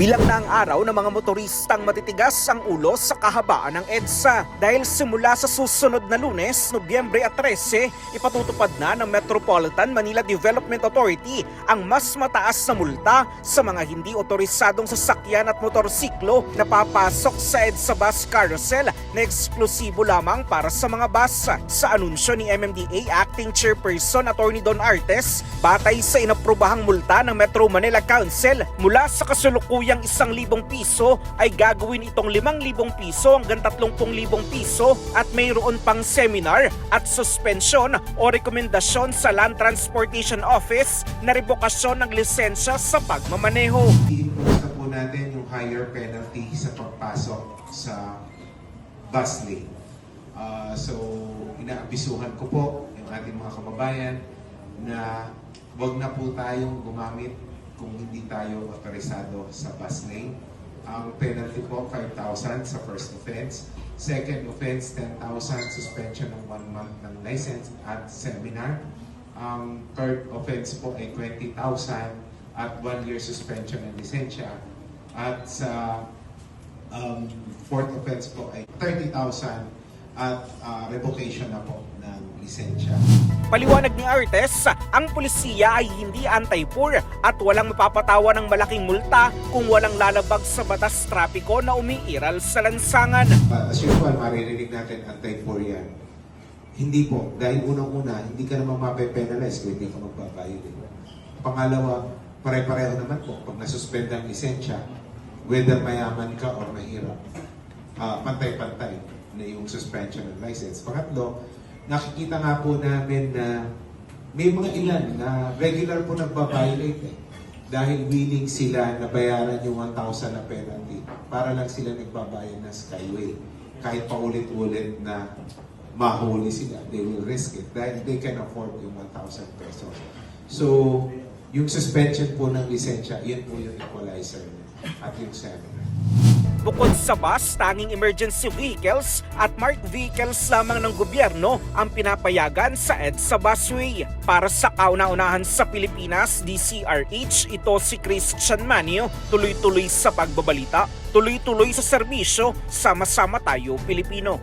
Bilang na ang araw ng mga motoristang matitigas ang ulo sa kahabaan ng EDSA. Dahil simula sa susunod na lunes, Nobyembre at 13, ipatutupad na ng Metropolitan Manila Development Authority ang mas mataas na multa sa mga hindi otorisadong sasakyan at motorsiklo na papasok sa EDSA bus carousel na eksklusibo lamang para sa mga bus. Sa anunsyo ni MMDA Acting Chairperson Attorney Don Artes, batay sa inaprobahang multa ng Metro Manila Council mula sa kasulukuyang isang libong piso ay gagawin itong limang libong piso hanggang tatlongpong libong piso at mayroon pang seminar at suspension o rekomendasyon sa Land Transportation Office na revokasyon ng lisensya sa pagmamaneho. i-impose po natin yung higher penalty sa pagpasok sa bus lane. Ah, so, inaabisuhan ko po yung ating mga kababayan na wag na po tayong gumamit kung hindi tayo otorisado sa bus lane. Ang penalty po, 5,000 sa first offense. Second offense, 10,000 suspension ng one month ng license at seminar. Ang third offense po ay 20,000 at one year suspension ng lisensya. At sa um, fourth offense po ay 30,000 at uh, revocation na po ng lisensya. Paliwanag ni Artes, ang pulisya ay hindi anti-poor at walang mapapatawa ng malaking multa kung walang lalabag sa batas trapiko na umiiral sa lansangan. But as usual, maririnig natin anti-poor yan. Hindi po. Dahil unang-una, hindi ka naman mape-penalize kung hindi ka magbabayad. Pangalawa, pare-pareho naman po. Pag nasuspend ang lisensya, whether mayaman ka or mahirap, ah, pantay-pantay na yung suspension ng license. Pangatlo, nakikita nga po namin na may mga ilan na regular po nagbabiolate eh. Dahil willing sila na bayaran yung 1,000 na penalty para lang sila nagbabayad ng Skyway. Kahit paulit-ulit na mahuli sila, they will risk it dahil they can afford yung 1,000 pesos. So, yung suspension po ng lisensya, yun po yung equalizer at yung seminar. Bukod sa bus, tanging emergency vehicles at marked vehicles lamang ng gobyerno ang pinapayagan sa EDSA busway. Para sa kauna-unahan sa Pilipinas, DCRH, ito si Christian Manio, tuloy-tuloy sa pagbabalita, tuloy-tuloy sa serbisyo, sama-sama tayo Pilipino.